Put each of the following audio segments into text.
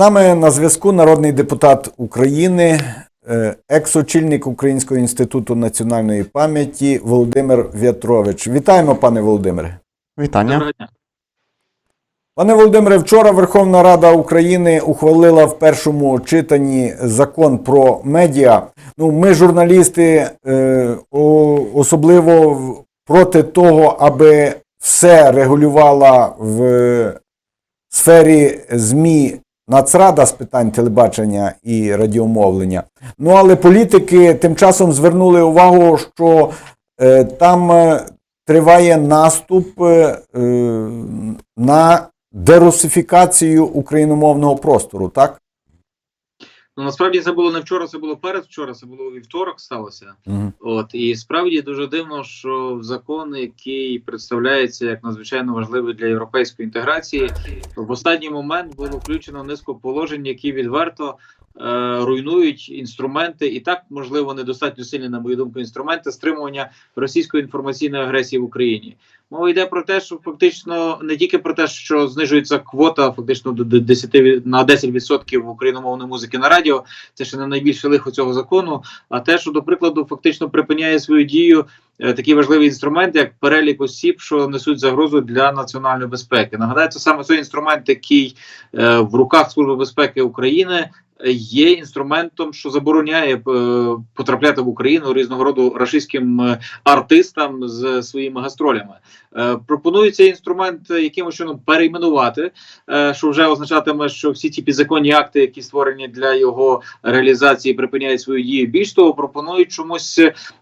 нами на зв'язку народний депутат України, е, екс-очільник Українського інституту національної пам'яті Володимир В'ятрович. Вітаємо, пане Володимире. Вітання. Пане Володимире, вчора Верховна Рада України ухвалила в першому читанні закон про медіа. Ну, ми, журналісти, е, особливо проти того, аби все регулювала в сфері ЗМІ Нацрада з питань телебачення і радіомовлення. Ну, але політики тим часом звернули увагу, що е, там е, триває наступ е, е, на дерусифікацію україномовного простору, так? Ну насправді це було не вчора, це було передвчора, це було у вівторок сталося. Угу. От і справді дуже дивно, що закон, який представляється як надзвичайно важливий для європейської інтеграції, в останній момент було включено низку положень, які відверто е, руйнують інструменти, і так можливо недостатньо сильні, на мою думку, інструменти стримування російської інформаційної агресії в Україні. Мова йде про те, що фактично не тільки про те, що знижується квота, фактично до 10 від- на 10% україномовної музики на радіо. Це ще не найбільше лихо цього закону. А те, що до прикладу, фактично припиняє свою дію е, такий важливий інструмент, як перелік осіб, що несуть загрозу для національної безпеки. Нагадаю, це саме той інструмент, який е, в руках Служби безпеки України. е, Є інструментом, що забороняє е, потрапляти в Україну різного роду рашистським артистам з своїми гастролями. Е, пропонується інструмент якимось чином перейменувати, е, що вже означатиме, що всі ті підзаконні акти, які створені для його реалізації, припиняють свою дію. Більш того, пропонують чомусь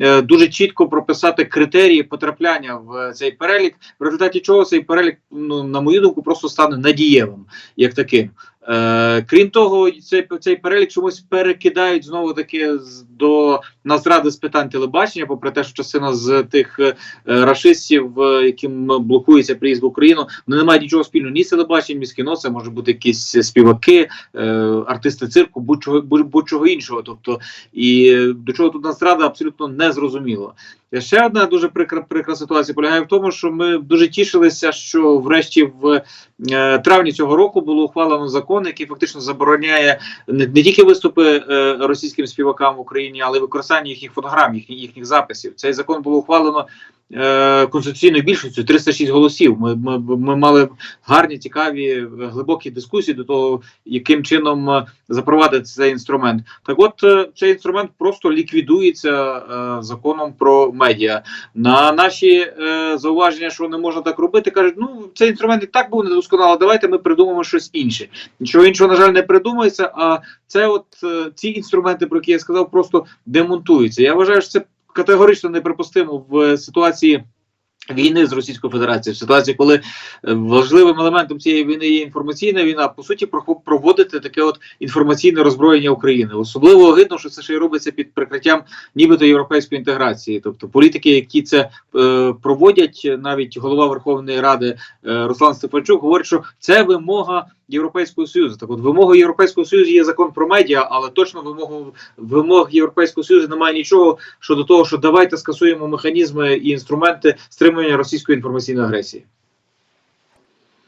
е, дуже чітко прописати критерії потрапляння в цей перелік, в результаті чого цей перелік, ну на мою думку, просто стане надієвим як таким. Е, крім того, цей, цей перелік чомусь перекидають знову таки до Нацради з питань телебачення, попри те, що частина з тих е, рашистів, е, яким блокується приїзд в Україну, вони не мають нічого спільного ні з телебаченням, ні з кіно. Це може бути якісь співаки, е, артисти цирку, будь-чого будь- будь-чого іншого. Тобто, і е, до чого тут Нацрада абсолютно не зрозуміло. Е, Ще одна дуже прикра, прикра ситуація полягає в тому, що ми дуже тішилися, що врешті в е, травні цього року було ухвалено закон, який фактично забороняє не, не тільки виступи е, російським співакам в Україні, але й використання їхніх фотограм, їхніх, їхніх записів. Цей закон було ухвалено е, конституційною більшістю 306 голосів. Ми, ми, ми мали гарні, цікаві, глибокі дискусії до того, яким чином е, запровадити цей інструмент. Так, от е, цей інструмент просто ліквідується е, законом про медіа. На наші е, зауваження, що не можна так робити, кажуть, ну цей інструмент і так був недосконалий, давайте ми придумаємо щось інше. Нічого іншого, на жаль, не придумається. А це, от е, ці інструменти, про які я сказав, просто демонтуються. Я вважаю, що це категорично неприпустимо в ситуації. Війни з Російською Федерацією, в ситуації, коли е, важливим елементом цієї війни є інформаційна війна, по суті, проводити таке от інформаційне роззброєння України. Особливо огидно, що це ще й робиться під прикриттям нібито європейської інтеграції. Тобто політики, які це е, проводять, навіть голова Верховної Ради е, Руслан Стефанчук говорить, що це вимога Європейського союзу. Так, от вимогою Європейського союзу є закон про медіа, але точно вимогу вимог Європейського союзу немає нічого щодо того, що давайте скасуємо механізми і інструменти стримування російської інформаційної агресії.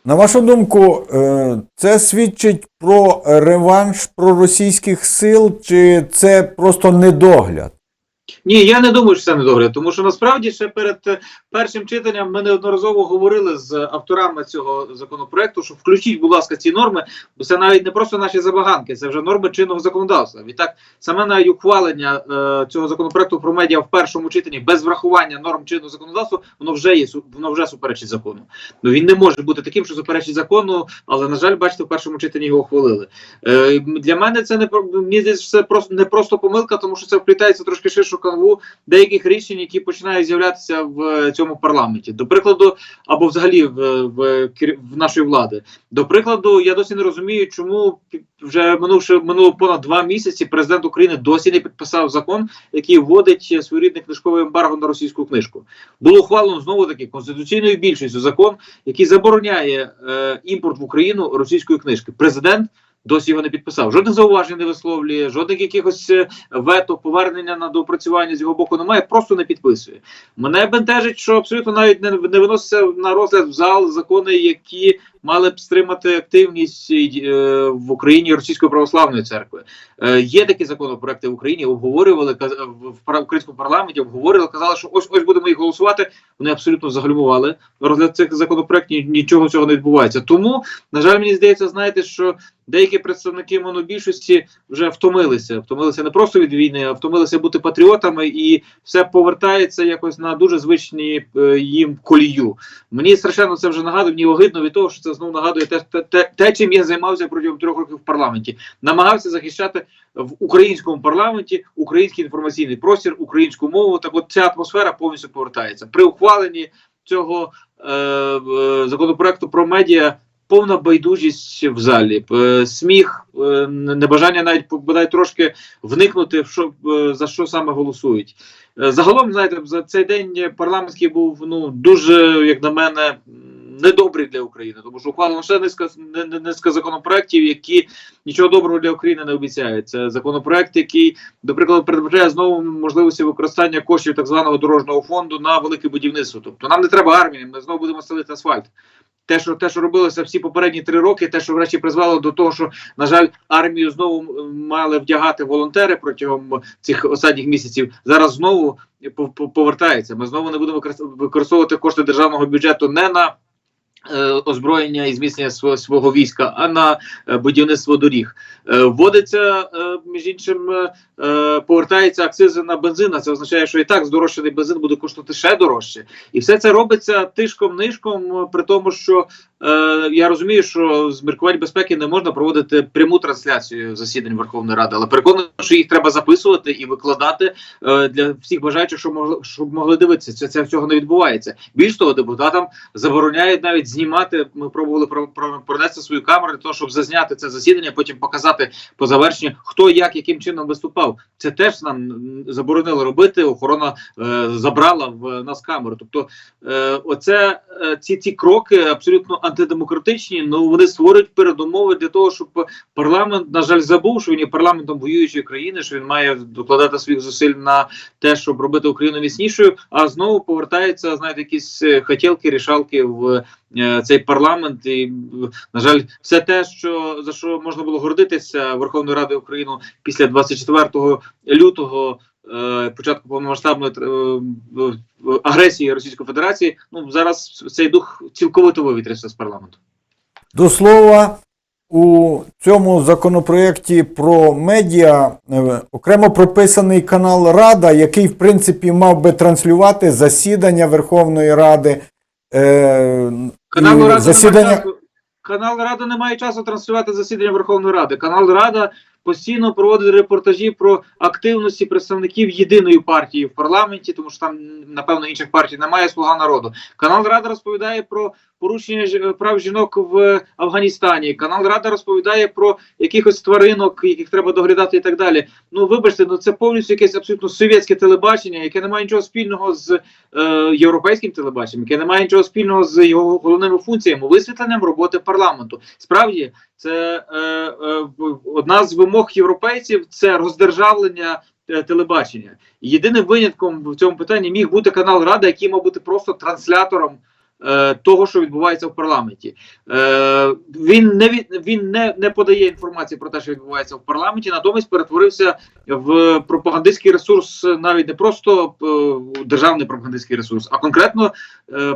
На вашу думку, е, це свідчить про реванш проросійських сил, чи це просто недогляд? Ні, я не думаю, що це недобре, тому що насправді ще перед е, першим читанням ми неодноразово говорили з авторами цього законопроекту, що включіть, будь ласка, ці норми, бо це навіть не просто наші забаганки, це вже норми чинного законодавства. Відтак, саме навіть ухвалення е, цього законопроекту про медіа в першому читанні без врахування норм чинного законодавства, воно вже є воно вже суперечить закону. Ну він не може бути таким, що суперечить закону, але на жаль, бачите, в першому читанні його ухвалили. Е, для мене це не про- мені це просто не просто помилка, тому що це вплітається трошки ширшу канву деяких рішень, які починають з'являтися в е, цьому парламенті. До прикладу, або взагалі в, в, в нашої влади. До прикладу, я досі не розумію, чому вже минувши минуло понад два місяці. Президент України досі не підписав закон, який вводить е, своєрідне книжкове ембарго на російську книжку. Було ухвалено знову таки конституційною більшістю закон, який забороняє е, імпорт в Україну російської книжки. Президент досі його не підписав. Жодних зауважень не висловлює, жодних якихось е, вето, повернення на доопрацювання з його боку немає, просто не підписує. Мене бентежить, що абсолютно навіть не, не виносяться на розгляд в зал закони, які мали б стримати активність е, в Україні Російської православної церкви. Е, є такі законопроекти в Україні, обговорювали в українському парламенті, обговорювали, казали, що ось ось будемо їх голосувати. Вони абсолютно загальмували розгляд цих законопроектів. Нічого цього не відбувається. Тому, на жаль, мені здається, знаєте, що деякі представники монобільшості вже втомилися. Втомилися не просто від війни, а втомилися бути патріотами, і все повертається якось на дуже звичні е, їм колію. Мені страшенно це вже нагадує, мені огидно від того, що це знову нагадує те, те, те, те, чим я займався протягом трьох років в парламенті. Намагався захищати в українському парламенті український інформаційний простір, українську мову. Так от ця атмосфера повністю повертається при ухваленні цього е, е, законопроекту про медіа. Повна байдужість в залі, е, сміх, е, небажання навіть бодай трошки вникнути в що за що саме голосують. Загалом, знаєте, за цей день парламентський був ну дуже, як на мене, недобрий для України, тому що ухвалено ще низка низка законопроєктів, які нічого доброго для України не обіцяють. Це законопроект, який, до прикладу, передбачає знову можливості використання коштів так званого дорожнього фонду на велике будівництво. Тобто нам не треба армії, ми знову будемо селити асфальт. Те, що те, що робилося всі попередні три роки, те, що врешті призвело до того, що на жаль, армію знову мали вдягати волонтери протягом цих останніх місяців. Зараз знову пов- пов- повертається. Ми знову не будемо використовувати кошти державного бюджету не на озброєння і зміцнення свого, свого війська, а на е, будівництво доріг. Е, Вводиться е, між іншим, е, е, акцизи на бензин. а Це означає, що і так здорожчений бензин буде коштувати ще дорожче, і все це робиться тишком нишком. е, При тому, що е, я розумію, що з міркувань безпеки не можна проводити пряму трансляцію засідань Верховної Ради, але переконаний, що їх треба записувати і викладати е, для всіх бажаючих, щоб могли дивитися. Це, це всього не відбувається. Більш того, депутатам забороняють навіть знімати. Ми пробували про, про пронести свою камеру для того, щоб зазняти це засідання, потім показати по завершенню, хто як яким чином виступав. Це теж нам заборонили робити. Охорона е, забрала в нас камеру. Тобто, е, оце е, ці ці кроки абсолютно антидемократичні. Ну вони створюють передумови для того, щоб парламент, на жаль, забув, що він є парламентом воюючої країни, що він має докладати своїх зусиль на те, щоб робити Україну міцнішою, а знову повертаються, знаєте, якісь е, хотілки, рішалки в е, цей парламент. І, на жаль, все те, що за що можна було гордитися Верховною Радою України після 24 лютого. Е, Початку повномасштабної е, агресії Російської Федерації, ну зараз цей дух цілковито вивітрився з парламенту. До слова, у цьому законопроєкті про медіа е, окремо прописаний канал Рада, який, в принципі, мав би транслювати засідання Верховної Ради. Е, Канал Рада засідання... немає часу. Канал Рада не має часу транслювати засідання Верховної Ради. Канал Рада постійно проводить репортажі про активності представників єдиної партії в парламенті, тому що там напевно інших партій немає. Слуга народу. Канал Рада розповідає про порушення прав жінок в Афганістані. Канал Рада розповідає про якихось тваринок, яких треба доглядати, і так далі. Ну вибачте, ну це повністю якесь абсолютно совєтське телебачення, яке не має нічого спільного з е, європейським телебаченням, яке не має нічого спільного з його головними функціями висвітленням роботи парламенту. Справді, це е, е, одна з вимог європейців це роздержавлення е, телебачення. Єдиним винятком в цьому питанні міг бути канал Рада, який мав бути просто транслятором. Е, Того, що відбувається в парламенті, е, він не він не, не подає інформації про те, що відбувається в парламенті, натомість перетворився в пропагандистський ресурс, навіть не просто е, державний пропагандистський ресурс, а конкретно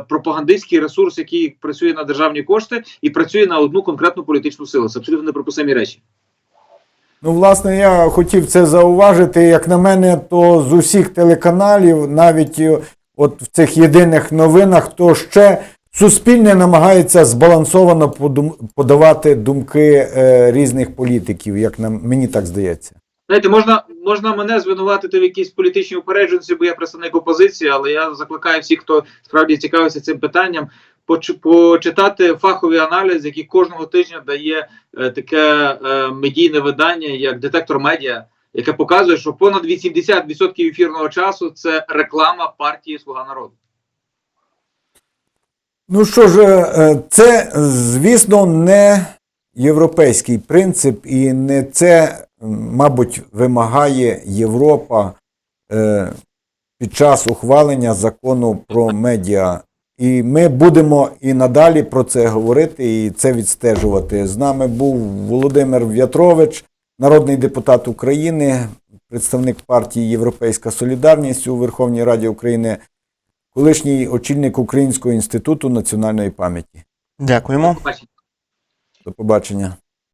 пропагандистський ресурс, який працює на державні кошти і працює на одну конкретну політичну силу. Це абсолютно неприпустимі речі. Ну, власне, я хотів це зауважити. Як на мене, то з усіх телеканалів, навіть от в цих єдиних новинах, то ще суспільне намагається збалансовано подавати думки е, різних політиків, як нам мені так здається. Знаєте, можна можна мене звинуватити в якійсь політичній упередженості, бо я представник опозиції, але я закликаю всіх, хто справді цікавиться цим питанням, почитати фахові аналізи, які кожного тижня дає е, таке е, медійне видання, як детектор медіа, яке показує, що понад 80% ефірного часу це реклама партії Слуга народу. Ну що ж, е, це, звісно, не європейський принцип, і не це, мабуть, вимагає Європа е, під час ухвалення закону про медіа. І ми будемо і надалі про це говорити і це відстежувати. З нами був Володимир В'ятрович, народний депутат України, представник партії Європейська Солідарність у Верховній Раді України, колишній очільник Українського інституту національної пам'яті. Дякуємо. До побачення.